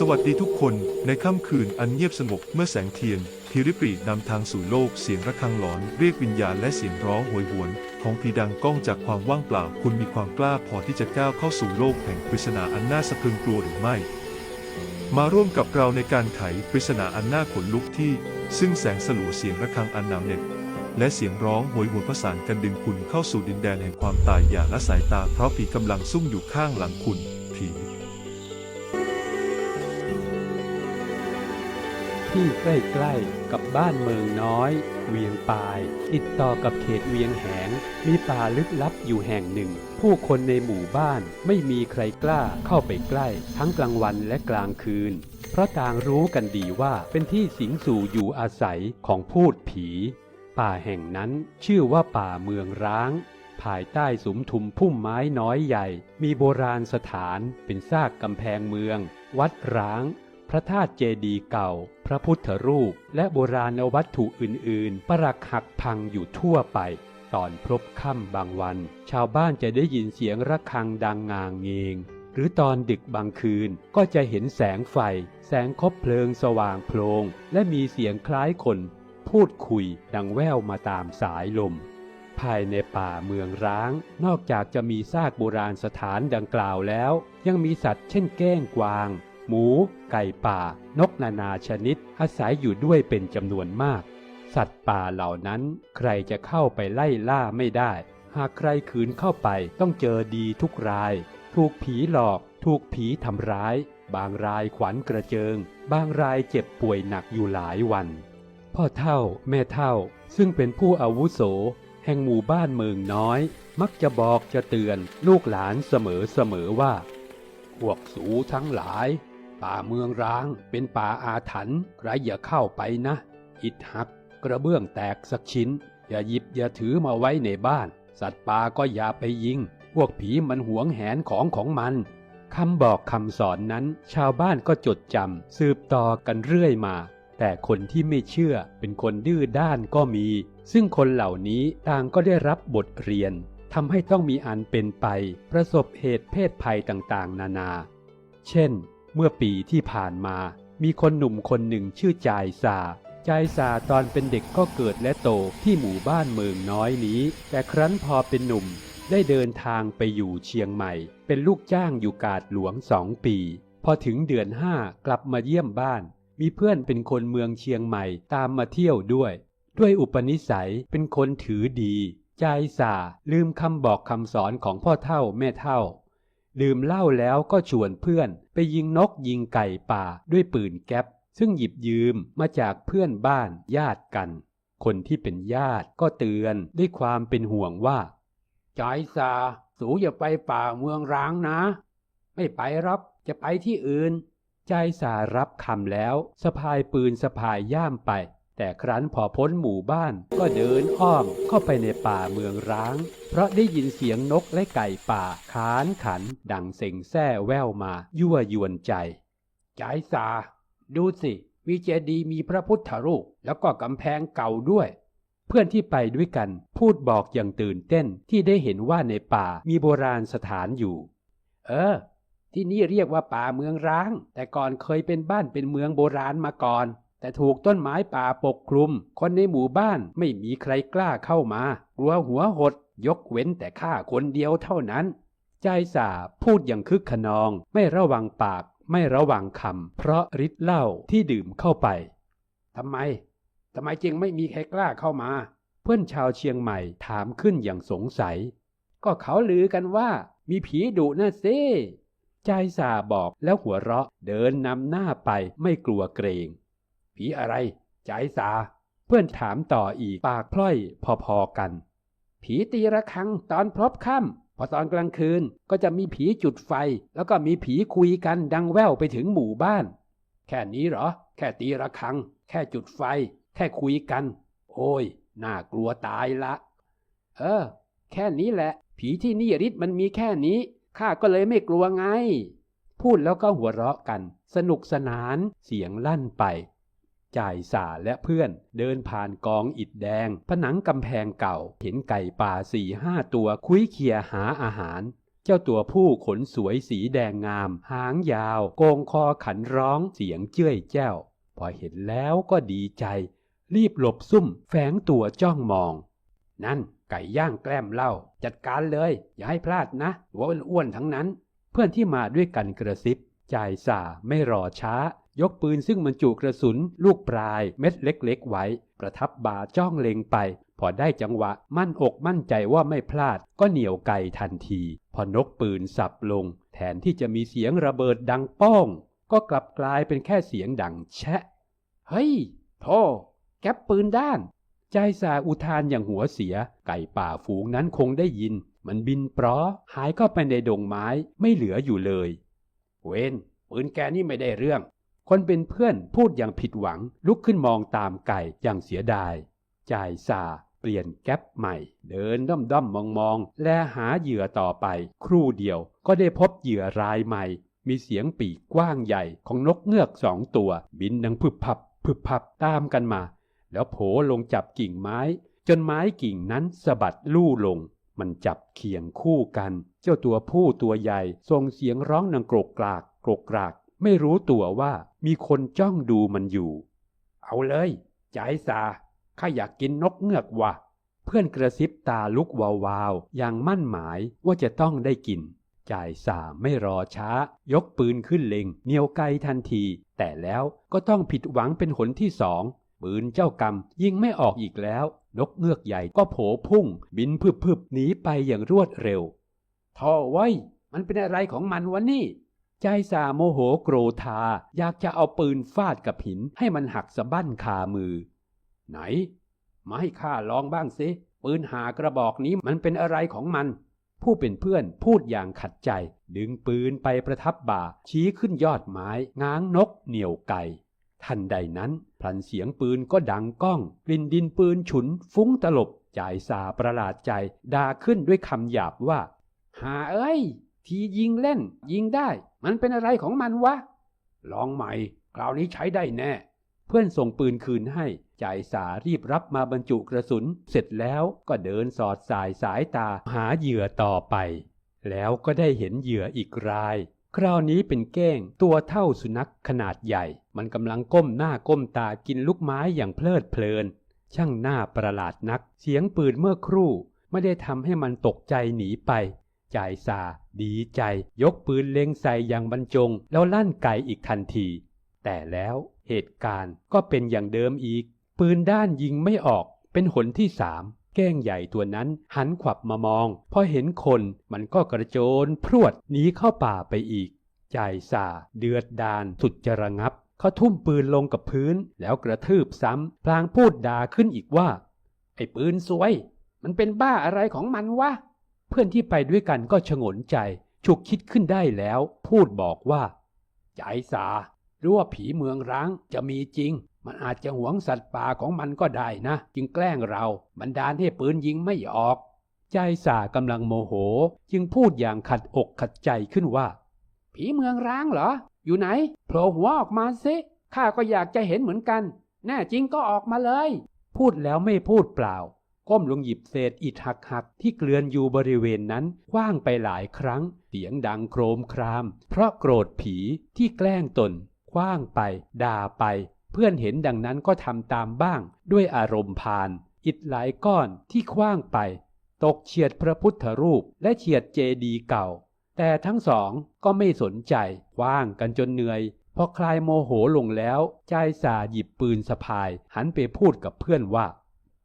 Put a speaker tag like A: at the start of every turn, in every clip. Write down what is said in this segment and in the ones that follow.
A: สวัสดีทุกคนในค่ำคืนอันเงียบสงบเมื่อแสงเทียนพิริปีนำทางสู่โลกเสียงระฆังหลอน เรียกวิญญาณและเสียงร้องโหยหวน ของผีดังก้องจากความว่างเปล่า คุณมีความกล้าพอที่จะก้าวเข้าสู่โลกแห่งปริศนาอันน่าสะพรึงกลัวหรือไม่ มาร่วมกับเราในการไขปริศนาอันน่าขนลุกที่ ซึ่งแสงสลัวเสียงระฆังอันหนาเหน็บและเสียงร้องโหยหวนประสานกันดึงคุณเข้าสู่ดินแดนแห่งความตายอย่าละสายตาเพราะผีกำลังซุ่มอยู่ข้างหลังคุณผี
B: ที่ใกล้ๆ กับบ้านเมืองน้อย เวียงปาย ติดต่อกับเขตเวียงแหง มีป่าลึกลับอยู่แห่งหนึ่ง ผู้คนในหมู่บ้านไม่มีใครกล้าเข้าไปใกล้ ทั้งกลางวันและกลางคืน เพราะต่างรู้กันดีว่าเป็นที่สิงสู่อยู่อาศัยของพูดผี ป่าแห่งนั้นชื่อว่าป่าเมืองร้างภายใต้สุมทุมพุ่มไม้น้อยใหญ่ มีโบราณสถานเป็นซากกำแพงเมือง วัดร้าง พระธาตุเจดีย์เก่า พระพุทธรูป และโบราณวัตถุอื่นๆ ประหลักหักพังอยู่ทั่วไป ตอนพลบค่ำบางวัน ชาวบ้านจะได้ยินเสียงระฆังดังงางเงง หรือตอนดึกบางคืนก็จะเห็นแสงไฟ แสงคบเพลิงสว่างโพลง และมีเสียงคล้ายคน พูดคุยดังแว่วมาตามสายลมภายในป่าเมืองร้าง นอกจากจะมีซากโบราณสถานดังกล่าวแล้ว ยังมีสัตว์เช่นแก้งกวาง หมู ไก่ป่า นกนานาชนิด อาศัยอยู่ด้วยเป็นจำนวนมาก สัตว์ป่าเหล่านั้น ใครจะเข้าไปไล่ล่าไม่ได้ หากใครขืนเข้าไปต้องเจอดีทุกราย ถูกผีหลอก ถูกผีทำร้าย บางรายขวัญกระเจิง บางรายเจ็บป่วยหนักอยู่หลายวัน พ่อเท่า แม่เท่า ซึ่งเป็นผู้อาวุโส แห่งหมู่บ้านเมืองน้อย มักจะบอกจะเตือนลูกหลานเสมอเสมอว่าพวกสูทั้งหลาย ป่าเมืองร้างเป็นป่าอาถรรพ์ใครอย่าเข้าไปนะ อิดหักกระเบื้องแตกสักชิ้น อย่าหยิบอย่าถือมาไว้ในบ้าน สัตว์ป่าก็อย่าไปยิง พวกผีมันหวงแหนของของมันคำบอกคำสอนนั้น ชาวบ้านก็จดจำสืบต่อกันเรื่อยมา แต่คนที่ไม่เชื่อเป็นคนดื้อด้านก็มี ซึ่งคนเหล่านี้ต่างก็ได้รับบทเรียนทำให้ต้องมีอันเป็นไป ประสบเหตุเพศภัยต่างๆ นานา เช่น เมื่อปีที่ผ่านมา มีคนหนุ่มคนหนึ่งชื่อจายซาจายซาตอนเป็นเด็กก็เกิดและโตที่หมู่บ้านเมืองน้อยนี้ แต่ครั้นพอเป็นหนุ่มได้เดินทางไปอยู่เชียงใหม่ เป็นลูกจ้างอยู่กาดหลวงสองปี พอถึงเดือนห้ากลับมาเยี่ยมบ้าน มีเพื่อนเป็นคนเมืองเชียงใหม่ตามมาเที่ยวด้วย ด้วยอุปนิสัยเป็นคนถือดี ใจสาลืมคำบอกคำสอนของพ่อเท่าแม่เท่า ดื่มเหล้าแล้วก็ชวนเพื่อน ไปยิงนกยิงไก่ป่าด้วยปืนแก๊ป ซึ่งหยิบยืมมาจากเพื่อนบ้านญาติกัน คนที่เป็นญาติก็เตือนด้วยความเป็นห่วงว่าจายซาสูอย่าไปป่าเมืองร้างนะ ไม่ไปรับจะไปที่อื่น ใจสารับคำแล้วสะพายปืนสะพายย่ามไป แต่ครั้นพอพ้นหมู่บ้านก็เดินอ้อมเข้าไปในป่าเมืองร้าง เพราะได้ยินเสียงนกและไก่ป่าขานขัน ดังเซ็งแซ่แววมายั่วยวนใจใจสา ดูสิมีเจดีมีพระพุทธรูปแล้วก็กำแพงเก่าด้วย เพื่อนที่ไปด้วยกันพูดบอกอย่างตื่นเต้นที่ได้เห็นว่าในป่ามีโบราณสถานอยู่ เออ ที่นี่เรียกว่าป่าเมืองร้าง แต่ก่อนเคยเป็นบ้านเป็นเมืองโบราณมาก่อน แต่ถูกต้นไม้ป่าปกคลุม คนในหมู่บ้านไม่มีใครกล้าเข้ามากลัวหัวหด ยกเว้นแต่ข้าคนเดียวเท่านั้น ใจสาพูดอย่างคึกขนอง ไม่ระวังปาก ไม่ระวังคำเพราะฤทธิ์เหล้าที่ดื่มเข้าไปทำไมทำไมจึงไม่มีใครกล้าเข้ามา เพื่อนชาวเชียงใหม่ถามขึ้นอย่างสงสัย ก็เขาลือกันว่า มีผีดุนะซ่ใจสาบอกแล้วหัวเราะเดินนำหน้าไปไม่กลัวเกรง ผีอะไรใจสา เพื่อนถามต่ออีกปากพล่อยพอๆกัน ผีตีระฆังตอนพลบค่ำพอตอนกลางคืนก็จะมีผีจุดไฟ แล้วก็มีผีคุยกันดังแว่วไปถึงหมู่บ้าน แค่นี้เหรอ แค่ตีระฆัง แค่จุดไฟ แค่คุยกัน โอ้ย น่ากลัวตายละ เออ แค่นี้แหละ ผีที่นี่ฤทธิ์มันมีแค่นี้ข้าก็เลยไม่กลัวไง พูดแล้วก็หัวเราะกัน สนุกสนานเสียงลั่นไป จ่ายสาและเพื่อน เดินผ่านกองอิฐแดง ผนังกำแพงเก่า เห็นไก่ป่าสี่ห้าตัวคุยเคียหาอาหาร เจ้าตัวผู้ขนสวยสีแดงงาม หางยาว โกงคอขันร้องเสียงเจ้ยแจ้ว พอเห็นแล้วก็ดีใจ รีบหลบซุ่มแฝงตัวจ้องมอง นั่นไก่ย่างแกล้มเหล้าจัดการเลย อย่าให้พลาดนะหัวอ้วนๆทั้งนั้น เพื่อนที่มาด้วยกันกระซิบจ่ายสาไม่รอช้า ยกปืนซึ่งบรรจุกระสุนลูกปลายเม็ดเล็กๆไว้ ประทับบาจ้องเล็งไป พอได้จังหวะมั่นอกมั่นใจว่าไม่พลาด ก็เหนี่ยวไกทันที พอนกปืนสับลง แทนที่จะมีเสียงระเบิดดังป้อง ก็กลับกลายเป็นแค่เสียงดังแชะ เฮ้ยโธ่แก๊ปปืนด้าน ใจสาอุทานอย่างหัวเสีย ไก่ป่าฝูงนั้นคงได้ยิน มันบินปลอหายเข้าไปในดงไม้ไม่เหลืออยู่เลย เวนปืนแกนี่ไม่ได้เรื่อง คนเป็นเพื่อนพูดอย่างผิดหวัง ลุกขึ้นมองตามไก่อย่างเสียดาย จ่ายสาเปลี่ยนแก๊ปใหม่ เดินด้อมด้อมมองมองๆและหาเหยื่อต่อไป ครู่เดียวก็ได้พบเหยื่อรายใหม่ มีเสียงปีกกว้างใหญ่ของนกเงือกสองตัว บินดังพึบพับพึบพับตามกันมา แล้วโผลงจับกิ่งไม้ จนไม้กิ่งนั้นสะบัดลู่ลง มันจับเคียงคู่กัน เจ้าตัวผู้ตัวใหญ่ส่งเสียงร้องดังโกรกกรากโกรกกราก ไม่รู้ตัวว่า มีคนจ้องดูมันอยู่ เอาเลยจ่ายสาข้าอยากกินนกเงือกว่ะ เพื่อนกระซิบตาลุกวาวๆอย่างมั่นหมายว่าจะต้องได้กิน จ่ายสาไม่รอช้า ยกปืนขึ้นเล็งเหนียวไกทันที แต่แล้วก็ต้องผิดหวังเป็นหนที่สองปืนเจ้ากรรมยิงไม่ออกอีกแล้ว นกเงือกใหญ่ก็โผพุ่ง บินพึบพึบหนีไปอย่างรวดเร็วท่อไว้ มันเป็นอะไรของมันวะนี่ ใจสาโมโหโกรธา อยากจะเอาปืนฟาดกับหินให้มันหักสะบั้นคามือ ไหน มาให้ข้าลองบ้างสิปืนหากระบอกนี้มันเป็นอะไรของมัน ผู้เป็นเพื่อนพูดอย่างขัดใจ ดึงปืนไปประทับบ่า ชี้ขึ้นยอดไม้ ง้างนกเหนี่ยวไก่ทันใดนั้นพลันเสียงปืนก็ดังก้อง กลิ่นดินปืนฉุน ฟุ้งตลบ จ่ายสาประหลาดใจด่าขึ้นด้วยคำหยาบว่า หาเอ้ย ทียิงเล่น ยิงได้ มันเป็นอะไรของมันวะ ลองใหม่คราวนี้ใช้ได้แน่ เพื่อนส่งปืนคืนให้ จ่ายสารีบรับมาบรรจุกระสุน เสร็จแล้วก็เดินสอดสายสายตาหาเหยื่อต่อไป แล้วก็ได้เห็นเหยื่ออีกราย คราวนี้เป็นเก้งตัวเท่าสุนัขขนาดใหญ่ มันกำลังก้มหน้าก้มตากินลูกไม้อย่างเพลิดเพลิน ช่างหน้าประหลาดนัก เสียงปืนเมื่อครู่ ไม่ได้ทำให้มันตกใจหนีไป จ่ายสาดีใจ ยกปืนเล็งใส่อย่างบรรจง แล้วลั่นไกอีกทันที แต่แล้วเหตุการณ์ก็เป็นอย่างเดิมอีก ปืนด้านยิงไม่ออก เป็นหนที่สามแก้งใหญ่ตัวนั้นหันขวับมามอง พอเห็นคนมันก็กระโจนพรวดหนีเข้าป่าไปอีก จ่ายสาเดือดดานสุดจะระงับ เขาทุ่มปืนลงกับพื้นแล้วกระทืบซ้ำพลางพูดด่าขึ้นอีกว่า ไอ้ปืนสวย มันเป็นบ้าอะไรของมันวะ เพื่อนที่ไปด้วยกันก็ชงนใจ ฉุกคิดขึ้นได้แล้ว พูดบอกว่า ใจสาหรือว่าผีเมืองร้างจะมีจริง มันอาจจะหวงสัตว์ป่าของมันก็ได้นะ จึงแกล้งเรา บันดาลให้ปืนยิงไม่ออก ใจสากำลังโมโห จึงพูดอย่างขัดอกขัดใจขึ้นว่า ผีเมืองร้างเหรอ อยู่ไหนโผล่หัวออกมาสิข้าก็อยากจะเห็นเหมือนกัน แน่จริงก็ออกมาเลย พูดแล้วไม่พูดเปล่า ก้มลงหยิบเศษอิฐหักๆที่เกลื่อนอยู่บริเวณนั้นคว้างไปหลายครั้ง เสียงดังโครมคราม เพราะโกรธผีที่แกล้งตนคว้างไป ด่าไป เพื่อนเห็นดังนั้นก็ทำตามบ้าง ด้วยอารมณ์พานอิฐหลายก้อนที่คว้างไป ตกเฉียดพระพุทธรูปและเฉียดเจดีย์เก่า แต่ทั้งสองก็ไม่สนใจคว้างกันจนเหนื่อยพอคลายโมโหลงแล้ว ใจสาหยิบปืนสะพาย หันไปพูดกับเพื่อนว่า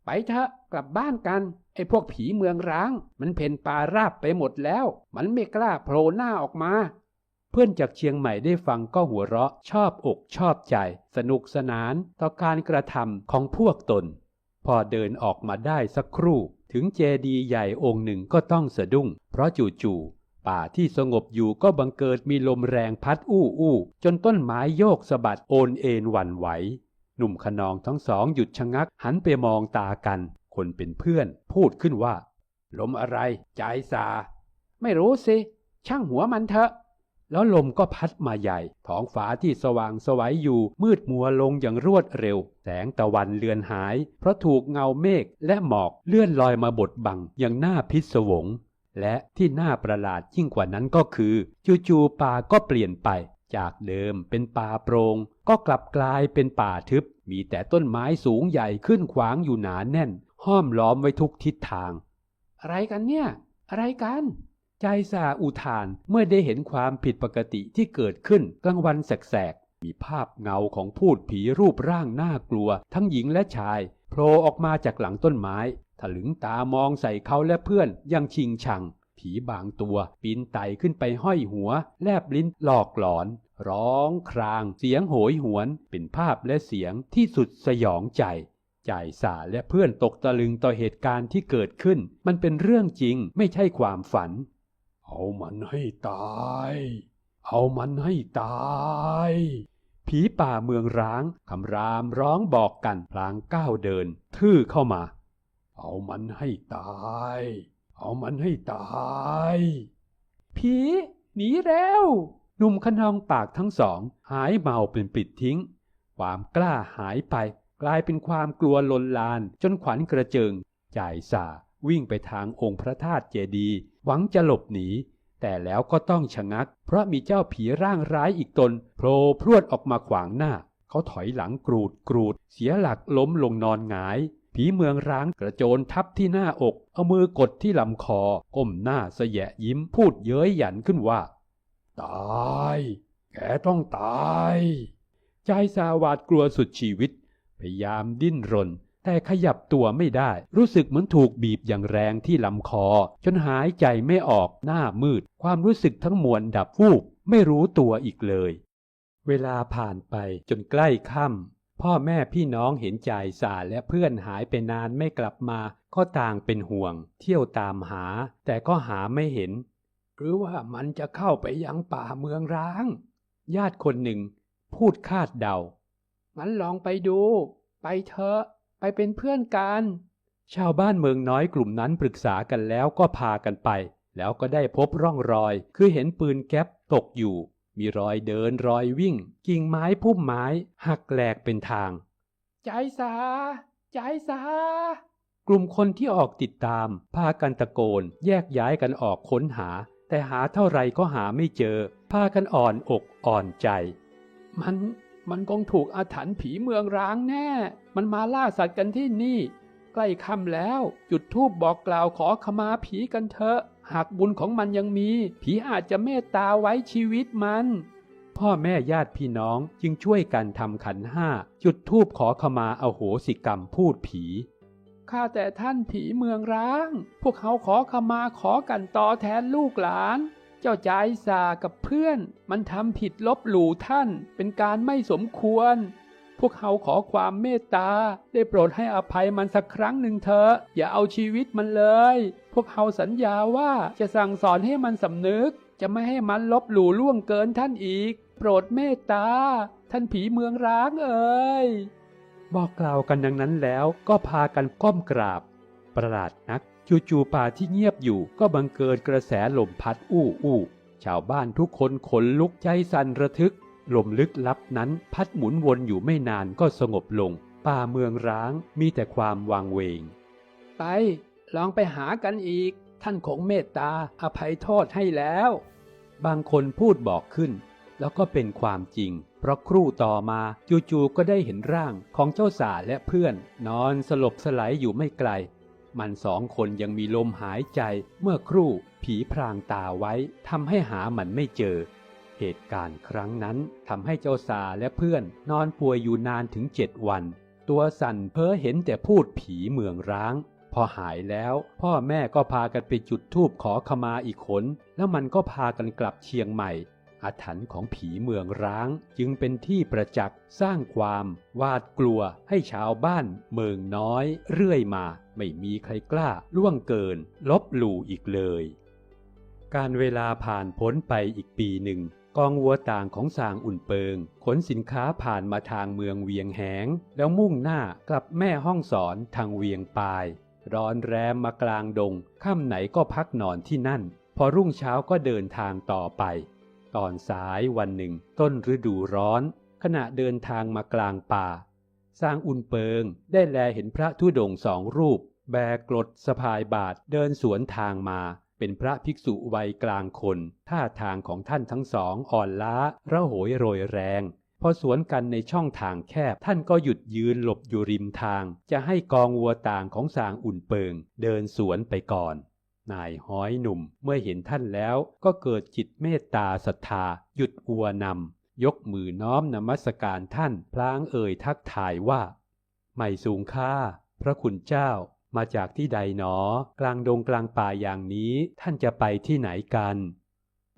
B: ไปเถอะ กลับบ้านกัน ไอ้พวกผีเมืองร้าง มันเพ่นป่าราบไปหมดแล้ว มันไม่กล้าโผล่หน้าออกมา เพื่อนจากเชียงใหม่ได้ฟังก็หัวเราะชอบอกชอบใจ สนุกสนานต่อการกระทำของพวกตน พอเดินออกมาได้สักครู่ ถึงเจดีย์ใหญ่องค์หนึ่งก็ต้องสะดุ้ง เพราะจู่ๆป่าที่สงบอยู่ก็บังเกิดมีลมแรงพัดอู้อู้จนต้นไม้โยกสะบัดโอนเอ็นหวั่นไหวหนุ่มขนองทั้งสองหยุดชะงักหันไปมองตากัน คนเป็นเพื่อนพูดขึ้นว่า ลมอะไรใจสา ไม่รู้สิ ช่างหัวมันเถอะ แล้วลมก็พัดมาใหญ่ ท้องฟ้าที่สว่างสวัยอยู่ มืดมัวลงอย่างรวดเร็ว แสงตะวันเลือนหาย เพราะถูกเงาเมฆและหมอกเลื่อนลอยมาบดบังอย่างน่าพิศวง และที่น่าประหลาดยิ่งกว่านั้นก็คือจู่ๆป่าก็เปลี่ยนไปจากเดิมเป็นป่าโปรง่งก็กลับกลายเป็นป่าทึบ มีแต่ต้นไม้สูงใหญ่ขึ้นขวางอยู่หนาแน่น ห้อมล้อมไว้ทุกทิศทาง อะไรกันเนี่ย อะไรกัน ใจสาอุทานเมื่อได้เห็นความผิดปกติที่เกิดขึ้นกลางวันแสกๆ มีภาพเงาของพูดผีรูปร่างน่ากลัว ทั้งหญิงและชายโผล่ออกมาจากหลังต้นไม้ถลึงตามองใส่เขาและเพื่อนอยังชิงชัง ผีบางตัวปีนไต่ขึ้นไปห้อยหัว แลบลิ้นหลอกหลอน ร้องคราง เสียงโหยหวน เป็นภาพและเสียงที่สุดสยองใจ จ่ายสาและเพื่อนตกตะลึงต่อเหตุการณ์ที่เกิดขึ้น มันเป็นเรื่องจริงไม่ใช่ความฝัน เอามันให้ตาย เอามันให้ตายผีป่าเมืองร้างคำรามร้องบอกกันพลางก้าวเดิน ทื่อเข้ามา เอามันให้ตาย เอามันให้ตายผีหนีเร็วหนุ่มขนองปากทั้งสอง หายเมาเป็นปิดทิ้ง ความกล้าหายไป กลายเป็นความกลัวลนลานจนขวัญกระเจิง จ่ายสาวิ่งไปทางองค์พระธาตุเจดีย์หวังจะหลบหนี แต่แล้วก็ต้องชะงัก เพราะมีเจ้าผีร่างร้ายอีกตนโผล่พรวดออกมาขวางหน้า เขาถอยหลังกรูดกรูด เสียหลักล้มลงนอนหงาย ผีเมืองร้างกระโจนทับที่หน้าอก เอามือกดที่ลำคอ ก้มหน้าเสยะยิ้มพูดเย้ยหยันขึ้นว่า ตาย แกต้องตาย ใจสาวาดกลัวสุดชีวิต พยายามดิ้นรน แต่ขยับตัวไม่ได้ รู้สึกเหมือนถูกบีบอย่างแรงที่ลำคอ จนหายใจไม่ออกหน้ามืด ความรู้สึกทั้งมวลดับวูบไม่รู้ตัวอีกเลย เวลาผ่านไปจนใกล้ค่ำพ่อแม่พี่น้องเห็นจ่ายสาและเพื่อนหายไปนานไม่กลับมา ก็ต่างเป็นห่วง เที่ยวตามหา แต่ก็หาไม่เห็น หรือว่ามันจะเข้าไปยังป่าเมืองร้าง ญาติคนหนึ่ง พูดคาดเดา งั้นลองไปดู ไปเถอะ ไปเป็นเพื่อนกัน ชาวบ้านเมืองน้อยกลุ่มนั้นปรึกษากันแล้วก็พากันไป แล้วก็ได้พบร่องรอย คือเห็นปืนแก๊ปตกอยู่ มีรอยเดินรอยวิ่ง กิ่งไม้พุ่มไม้ หักแหลกเป็นทาง ใจสา ใจสากลุ่มคนที่ออกติดตาม พากันตะโกน แยกย้ายกันออกค้นหา แต่หาเท่าไรก็หาไม่เจอ พากันอ่อนอกอ่อนใจ มัน มันคงถูกอาถรรพ์ผีเมืองร้างแน่ มันมาล่าสัตว์กันที่นี่ ใกล้ค่ำแล้ว จุดธูปบอกกล่าวขอขมาผีกันเถอะ หากบุญของมันยังมี ผีอาจจะเมตตาไว้ชีวิตมัน พ่อแม่ญาติพี่น้องจึงช่วยกันทำขันห้า จุดธูปขอขมาเอาโหสิกรรมพูดผีข้าแต่ท่านผีเมืองร้าง พวกเขาขอขมาขอกันต่อแทนลูกหลาน เจ้าจายสากับเพื่อน มันทำผิดลบหลู่ท่าน เป็นการไม่สมควร พวกเขาขอความเมตตา ได้โปรดให้อภัยมันสักครั้งหนึ่งเถอะ อย่าเอาชีวิตมันเลย พวกเขาสัญญาว่าจะสั่งสอนให้มันสำนึก จะไม่ให้มันลบหลู่ล่วงเกินท่านอีก โปรดเมตตา ท่านผีเมืองร้างเอ่ยบอกกล่าวกันดังนั้นแล้วก็พากันก้มกราบ ประหลาดนัก จู่ๆป่าที่เงียบอยู่ก็บังเกิดกระแสลมพัดอู้อู้ชาวบ้านทุกคนขนลุกใจสั่นระทึก ลมลึกลับนั้นพัดหมุนวนอยู่ไม่นานก็สงบลง ป่าเมืองร้างมีแต่ความวางเวง ไป ลองไปหากันอีก ท่านคงเมตตาอภัยโทษให้แล้ว บางคนพูดบอกขึ้น แล้วก็เป็นความจริง เพราะครู่ต่อมาจู่ๆก็ได้เห็นร่างของเจ้าสาและเพื่อน นอนสลบสลายอยู่ไม่ไกล มันสองคนยังมีลมหายใจเมื่อครู่ผีพรางตาไว้ทำให้หามันไม่เจอ เหตุการณ์ครั้งนั้นทำให้เจ้าสาและเพื่อนนอนป่วยอยู่นานถึงเจ็ดวัน ตัวสั่นเพ้อเห็นแต่พูดผีเมืองร้าง พอหายแล้วพ่อแม่ก็พากันไปจุดธูปขอขมาอีกขน แล้วมันก็พากันกลับเชียงใหม่อาถรรพ์ของผีเมืองร้างจึงเป็นที่ประจักษ์สร้างความ วาดกลัวให้ชาวบ้านเมืองน้อยเรื่อยมา ไม่มีใครกล้าล่วงเกิน ลบหลู่อีกเลย การเวลาผ่านพ้นไปอีกปีหนึ่ง กองวัวต่างของสางอุ่นเปิง ขนสินค้าผ่านมาทางเมืองเวียงแหง แล้วมุ่งหน้ากลับแม่ห้องสอนทางเวียงปาย ร้อนแรมมากลางดงค่ำไหนก็พักนอนที่นั่น พอรุ่งเช้าก็เดินทางต่อไป ตอนสายวันหนึ่ง ต้นฤดูร้อน ขณะเดินทางมากลางป่าสร้างอุ่นเปิงได้แลเห็นพระธุดงสองรูป แบกกรดสะพายบาทเดินสวนทางมาเป็นพระภิกษุวัยกลางคน ท่าทางของท่านทั้งสองอ่อนล้าระโหยโรยแรง พอสวนกันในช่องทางแคบ ท่านก็หยุดยืนหลบอยู่ริมทาง จะให้กองวัวต่างของสางอุ่นเปิง เดินสวนไปก่อน นายห้อยหนุ่มเมื่อเห็นท่านแล้วก็เกิดจิตเมตตาศรัทธา หยุดอัวนำยกมือน้อมนมัสการท่านพลางเอ่ยทักทายว่า ไม่สูงค่า พระคุณเจ้า มาจากที่ใดหนอ กลางดงกลางป่าอย่างนี้ท่านจะไปที่ไหนกัน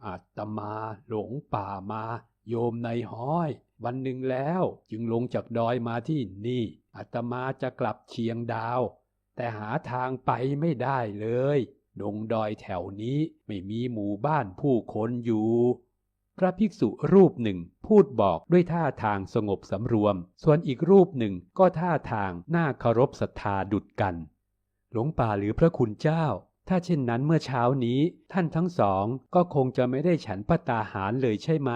B: อาตมาหลงป่ามา โยมในห้อย วันหนึ่งแล้วจึงลงจากดอยมาที่นี่อาตมาจะกลับเชียงดาว แต่หาทางไปไม่ได้เลย ดงดอยแถวนี้ไม่มีหมู่บ้านผู้คนอยู่ พระภิกษุรูปหนึ่งพูดบอกด้วยท่าทางสงบสำรวม ส่วนอีกรูปหนึ่งก็ท่าทางน่าเคารพศรัทธาดุดกัน หลวงป่าหรือพระคุณเจ้า ถ้าเช่นนั้นเมื่อเช้านี้ ท่านทั้งสองก็คงจะไม่ได้ฉันพระตาหารเลยใช่ไหม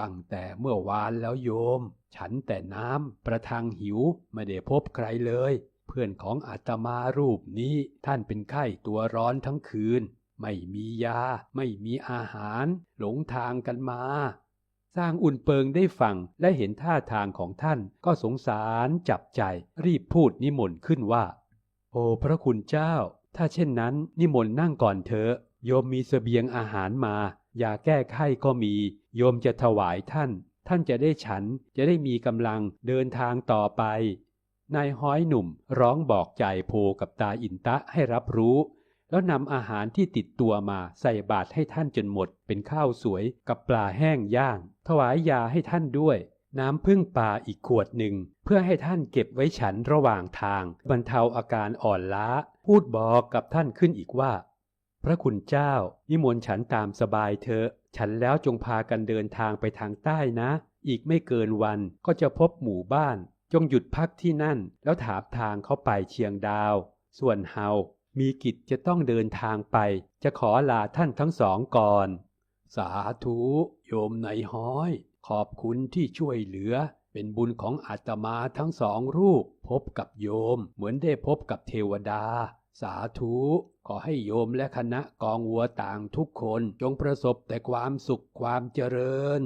B: ตั้งแต่เมื่อวานแล้วโยม ฉันแต่น้ำประทังหิวไม่ได้พบใครเลย เพื่อนของอาตมารูปนี้ท่านเป็นไข้ตัวร้อนทั้งคืน ไม่มียา ไม่มีอาหาร หลงทางกันมาสร้างอุ่นเปิงได้ฟังและเห็นท่าทางของท่านก็สงสารจับใจรีบพูดนิมนต์ขึ้นว่า โอ้พระคุณเจ้า ถ้าเช่นนั้นนิมนต์นั่งก่อนเถอะโยมมีเสบียงอาหารมายาแก้ไข้ก็มี โยมจะถวายท่าน ท่านจะได้ฉันจะได้มีกำลังเดินทางต่อไป นายห้อยหนุ่มร้องบอกใจโพกับตาอินตะให้รับรู้ แล้วนำอาหารที่ติดตัวมาใส่บาตรให้ท่านจนหมด เป็นข้าวสวยกับปลาแห้งย่าง ถวายยาให้ท่านด้วย น้ำพึ่งป่าอีกขวดหนึ่ง เพื่อให้ท่านเก็บไว้ฉันระหว่างทาง บรรเทาอาการอ่อนล้า พูดบอกกับท่านขึ้นอีกว่า พระคุณเจ้า นิมนต์ฉันตามสบายเถอะ ฉันแล้วจงพากันเดินทางไปทางใต้นะ อีกไม่เกินวันก็จะพบหมู่บ้าน จงหยุดพักที่นั่น แล้วถามทางเข้าไปเชียงดาว ส่วนเฮา มีกิจจะต้องเดินทางไป จะขอลาท่านทั้งสองก่อน สาธุโยมในห้อย ขอบคุณที่ช่วยเหลือ เป็นบุญของอาตมาทั้งสองรูป พบกับโยม เหมือนได้พบกับเทวดา สาธุ ขอให้โยมและคณะกองวัวต่างทุกคนจงประสบแต่ความสุขความเจริญ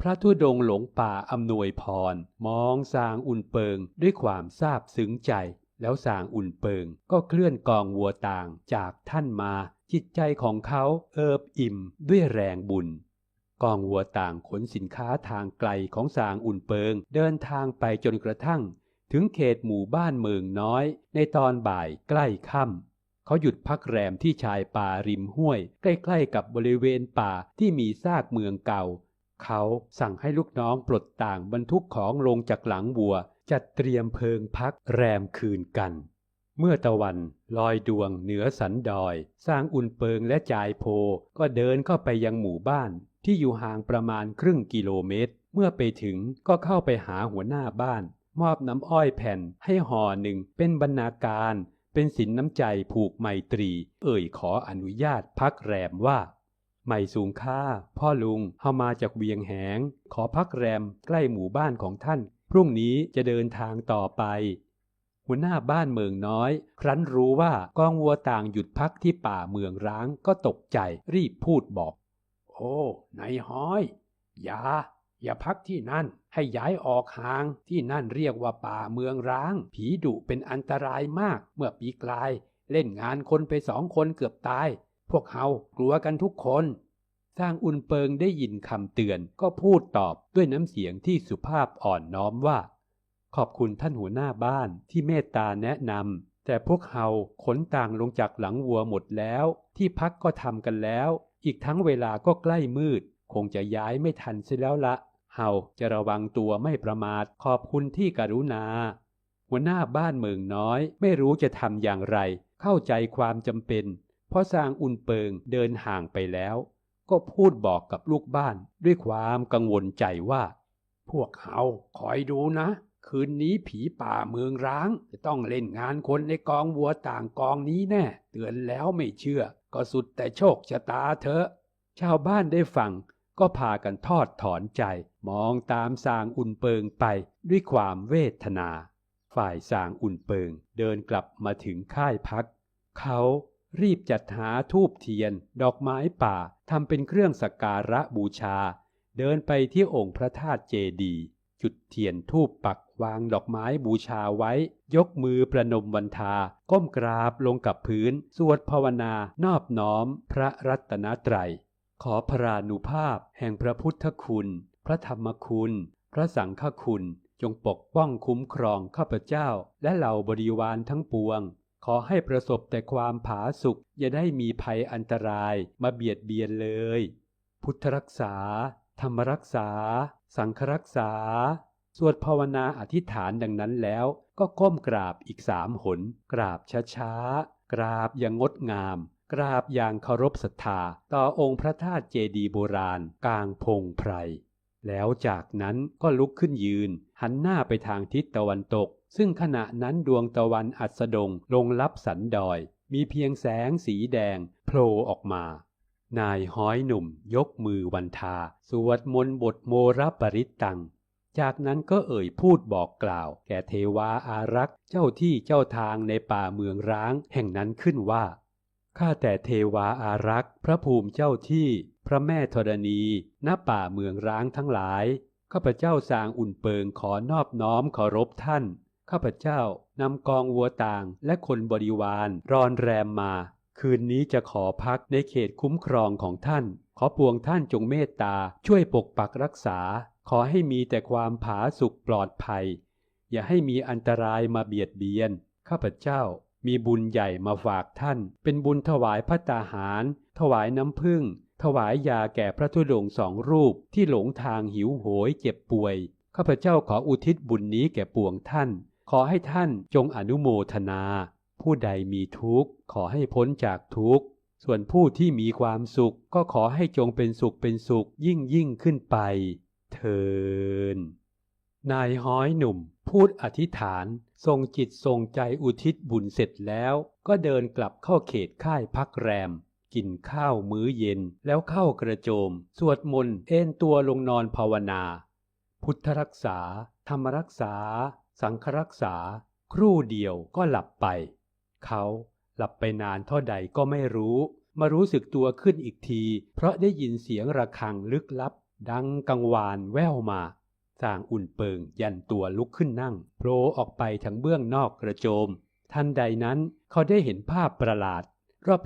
B: พระธุดงหลงป่าอำนวยพร มองสางอุ่นเปิงด้วยความซาบซึ้งใจ แล้วสางอุ่นเปิง ก็เคลื่อนกองวัวต่างจากท่านมา จิตใจของเขาเอิบอิ่มด้วยแรงบุญ กองวัวต่างขนสินค้าทางไกลของสางอุ่นเปิง เดินทางไปจนกระทั่ง ถึงเขตหมู่บ้านเมืองน้อย ในตอนบ่ายใกล้ค่ำเขาหยุดพักแรมที่ชายป่าริมห้วย ใกล้ๆกับบริเวณป่าที่มีซากเมืองเก่า เขาสั่งให้ลูกน้องปลดต่างบรรทุกของลงจากหลังวัว จัดเตรียมเพิงพักแรมคืนกันเมื่อตะวันลอยดวงเหนือสันดอย สร้างอุ่นเปิงและจายโพก็เดินเข้าไปยังหมู่บ้าน ที่อยู่ห่างประมาณครึ่งกิโลเมตร เมื่อไปถึงก็เข้าไปหาหัวหน้าบ้าน มอบน้ำอ้อยแผ่นให้ห่อหนึ่งเป็นบรรณาการ เป็นสินน้ำใจผูกไมตรี เอ่ยขออนุญาตพักแรมว่าไม่สูงค่า พ่อลุงเฮามาจากเวียงแหง ขอพักแรมใกล้หมู่บ้านของท่าน พรุ่งนี้จะเดินทางต่อไป หัวหน้าบ้านเมืองน้อย ครั้นรู้ว่ากองวัวต่างหยุดพักที่ป่าเมืองร้างก็ตกใจรีบพูดบอก โอ้นายห้อย อย่า อย่าพักที่นั่น ให้ย้ายออกห่าง ที่นั่นเรียกว่าป่าเมืองร้าง ผีดุเป็นอันตรายมาก เมื่อปีกลาย เล่นงานคนไปสองคนเกือบตาย พวกเฮากลัวกันทุกคนสร้างอุ่นเปิงได้ยินคำเตือนก็พูดตอบด้วยน้ำเสียงที่สุภาพอ่อนน้อมว่า ขอบคุณท่านหัวหน้าบ้านที่เมตตาแนะนำแต่พวกเฮาขนต่างลงจากหลังวัวหมดแล้ว ที่พักก็ทำกันแล้วอีกทั้งเวลาก็ใกล้มืด คงจะย้ายไม่ทันเสียแล้วละ เฮาจะระวังตัวไม่ประมาท ขอบคุณที่กรุณา หัวหน้าบ้านเมืองน้อย ไม่รู้จะทำอย่างไร เข้าใจความจำเป็น เพราะสร้างอุ่นเปิงเดินห่างไปแล้ว ก็พูดบอกกับลูกบ้านด้วยความกังวลใจว่า พวกเขาคอยดูนะ คืนนี้ผีป่าเมืองร้าง จะต้องเล่นงานคนในกองวัวต่างกองนี้แน่ เตือนแล้วไม่เชื่อ ก็สุดแต่โชคชะตาเถอะ ชาวบ้านได้ฟัง ก็พากันทอดถอนใจ มองตามสางอุ่นเปิงไปด้วยความเวทนา ฝ่ายสางอุ่นเปิง เดินกลับมาถึงค่ายพัก เขารีบจัดหาทูบเทียน ดอกไม้ป่าทำเป็นเครื่องสักการะบูชา เดินไปที่องค์พระธาตุเจดีย์ จุดเทียนทูบปักวางดอกไม้บูชาไว้ ยกมือประนมวันทา ก้มกราบลงกับพื้น สวดภาวนานอบน้อมพระรัตนตรัย ขอพรานุภาพแห่งพระพุทธคุณ พระธรรมคุณ พระสังฆคุณ จงปกป้องคุ้มครองข้าพเจ้า และเหล่าบริวารทั้งปวง ขอให้ประสบแต่ความผาสุกอย่าได้มีภัยอันตรายมาเบียดเบียนเลย พุทธรักษา ธรรมรักษา สังฆรักษา สวดภาวนาอธิษฐานดังนั้นแล้วก็ก้มกราบอีกสามหน กราบช้าๆ กราบอย่างงดงาม กราบอย่างเคารพศรัทธา ต่อองค์พระธาตุเจดีย์โบราณ กลางพงไพร แล้วจากนั้นก็ลุกขึ้นยืน หันหน้าไปทางทิศตะวันตก ซึ่งขณะนั้นดวงตะวันอัสดงลงลับสันดอย มีเพียงแสงสีแดงโผล่ออกมา นายห้อยหนุ่มยกมือวันทา สวดมนต์บทโมรปริตตัง จากนั้นก็เอ่ยพูดบอกกล่าว แก่เทวาอารักษ์เจ้าที่เจ้าทางในป่าเมืองร้างแห่งนั้นขึ้นว่า ข้าแต่เทวาอารักษ์ พระภูมิเจ้าที่ พระแม่ธรณีณป่าเมืองร้างทั้งหลายข้าพเจ้าสางอุ่นเปิงขอนอบน้อมเคารพท่าน ข้าพเจ้านำกองวัวต่างและคนบริวารรอนแรมมา คืนนี้จะขอพักในเขตคุ้มครองของท่าน ขอปวงท่านจงเมตตาช่วยปกปักรักษา ขอให้มีแต่ความผาสุกปลอดภัย อย่าให้มีอันตรายมาเบียดเบียน ข้าพเจ้ามีบุญใหญ่มาฝากท่าน เป็นบุญถวายพระตาหาร ถวายน้ำผึ้งถวายยาแก่พระธุดงสองรูปที่หลงทางหิวโหยเจ็บป่วย ข้าพเจ้าขออุทิศบุญนี้แก่ปวงท่าน ขอให้ท่านจงอนุโมทนา ผู้ใดมีทุกข์ขอให้พ้นจากทุกข์ ส่วนผู้ที่มีความสุขก็ขอให้จงเป็นสุขเป็นสุขยิ่งยิ่งขึ้นไปเทินนายห้อยหนุ่มพูดอธิษฐานทรงจิตทรงใจอุทิศบุญเสร็จแล้ว ก็เดินกลับเข้าเขตค่ายพักแรม กินข้าวมื้อเย็นแล้วเข้ากระโจม สวดมนต์เอนตัวลงนอนภาวนา พุทธรักษา ธรรมรักษา สังฆรักษา ครู่เดียวก็หลับไป เขาหลับไปนานเท่าใดก็ไม่รู้ มารู้สึกตัวขึ้นอีกที เพราะได้ยินเสียงระฆังลึกลับ ดังกังวานแว่วมาสร้างอุ่นเปิงยันตัวลุกขึ้นนั่งโผล่ออกไปทางเบื้องนอกกระโจม ทันใดนั้นเขาได้เห็นภาพประหลาด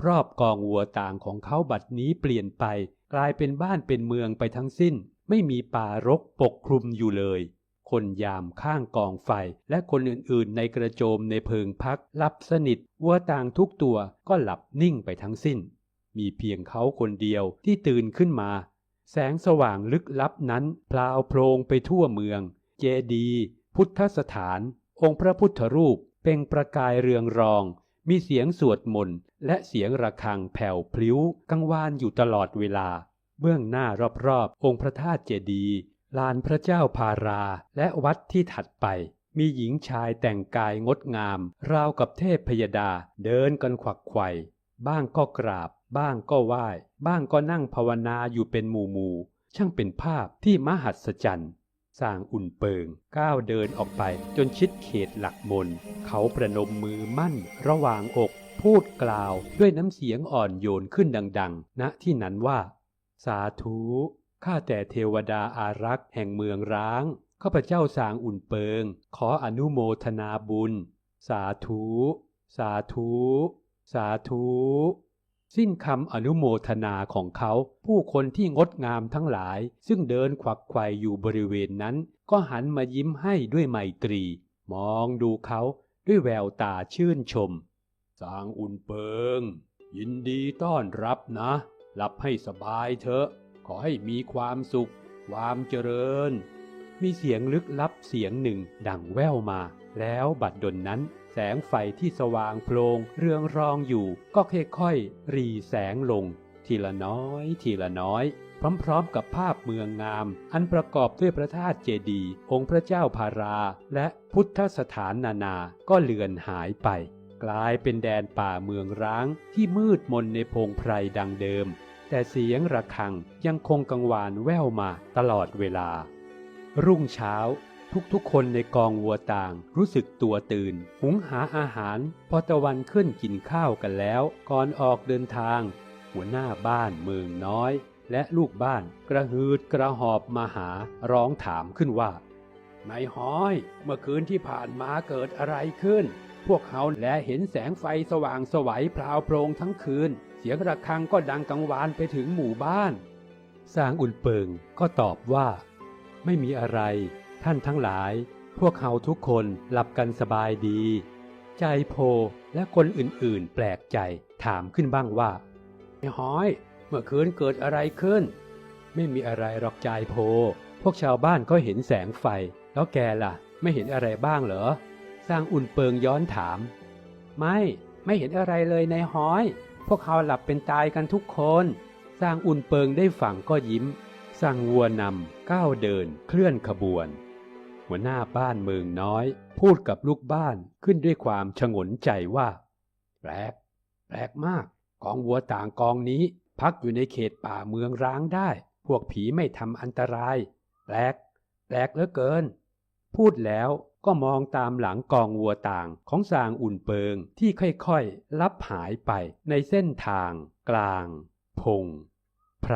B: รอบๆกองวัวต่างของเขาบัดนี้เปลี่ยนไป กลายเป็นบ้านเป็นเมืองไปทั้งสิ้น ไม่มีป่ารกปกคลุมอยู่เลย คนยามข้างกองไฟ และคนอื่นๆ ในกระโจมในเพิงพักหลับสนิทวัวต่างทุกตัวก็หลับนิ่งไปทั้งสิ้น มีเพียงเขาคนเดียวที่ตื่นขึ้นมา แสงสว่างลึกลับนั้นพลาวโพลงไปทั่วเมือง เจดี พุทธสถาน องค์พระพุทธรูปเปล่งประกายเรืองรอง มีเสียงสวดมนต์และเสียงระฆังแผ่วพลิ้วกังวานอยู่ตลอดเวลาเบื้องหน้ารอบๆ องค์พระธาตุเจดีย์ ลานพระเจ้าพาราและวัดที่ถัดไป มีหญิงชายแต่งกายงดงาม ราวกับเทพพยดาเดินกันขวักไขว่บ้างก็กราบ บ้างก็ไหว้ บ้างก็นั่งภาวนาอยู่เป็นหมู่หมู่ๆช่างเป็นภาพที่มหัศจรรย์สร้างอุ่นเปิง ก้าวเดินออกไปจนชิดเขตหลักมน เขาประนมมือมั่นระหว่างอกพูดกล่าวด้วยน้ำเสียงอ่อนโยนขึ้นดัง ๆ ณที่นั้นว่า สาธุ ข้าแต่เทวดาอารักษ์แห่งเมืองร้าง ข้าพเจ้าสางอุ่นเปิง ขออนุโมทนาบุญ สาธุ สาธุ สาธุ สิ้นคำอนุโมทนาของเขา ผู้คนที่งดงามทั้งหลาย ซึ่งเดินขวักไขว่อยู่บริเวณนั้น ก็หันมายิ้มให้ด้วยไมตรี มองดูเขาด้วยแววตาชื่นชม สางอุ่นเปิง ยินดีต้อนรับนะ หลับให้สบายเถอะ ขอให้มีความสุข ความเจริญ มีเสียงลึกลับเสียงหนึ่งดังแว่วมา แล้วบัดดลนั้น แสงไฟที่สว่างโพลงเรืองรองอยู่ ก็ค่อยๆรีแสงลง ทีละน้อย ทีละน้อยพร้อมๆกับภาพเมืองงาม อันประกอบด้วยพระธาตุเจดีย์องค์พระเจ้าพารา และพุทธสถานนานา ก็เลือนหายไป กลายเป็นแดนป่าเมืองร้างที่มืดมนในพงไพรดังเดิม แต่เสียงระฆังยังคงกังวานแว่วมาตลอดเวลา รุ่งเช้าทุกๆ คนในกองวัวต่างรู้สึกตัวตื่น หุงหาอาหาร พอตะวันขึ้นกินข้าวกันแล้ว ก่อนออกเดินทาง หัวหน้าบ้านเมืองน้อย และลูกบ้านกระหืดกระหอบมาหาร้องถามขึ้นว่านายห้อย เมื่อคืนที่ผ่านมาเกิดอะไรขึ้น พวกเขาแลเห็นแสงไฟสว่างสวัยพราวโพลงทั้งคืน เสียงระฆังก็ดังกังวานไปถึงหมู่บ้าน สร้างอุ่นเปิงก็ตอบว่า ไม่มีอะไร ท่านทั้งหลาย พวกเขาทุกคนหลับกันสบายดี ใจโพและคนอื่นๆ แปลกใจถามขึ้นบ้างว่าไอ้ห้อย เมื่อคืนเกิดอะไรขึ้น ไม่มีอะไรหรอกใจโพ พวกชาวบ้านก็เห็นแสงไฟ แล้วแกล่ะ ไม่เห็นอะไรบ้างเหรอ สร้างอุ่นเปิงย้อนถาม ไม่ ไม่เห็นอะไรเลยในายห้อย พวกเขาหลับเป็นตายกันทุกคน สร้างอุ่นเปิงได้ฝังก็ยิ้มสร้างวัวนำก้าวเดินเคลื่อนขบวน หัวหน้าบ้านเมืองน้อย พูดกับลูกบ้านขึ้นด้วยความฉงนใจว่า แปลก แปลกมาก กองวัวต่างกองนี้ พักอยู่ในเขตป่าเมืองร้างได้ พวกผีไม่ทำอันตราย แปลก แปลกเหลือเกิน พูดแล้ว ก็มองตามหลังกองวัวต่างของสางอุ่นเปิงที่ค่อยๆลับหายไปในเส้นทางกลาง พง ไพร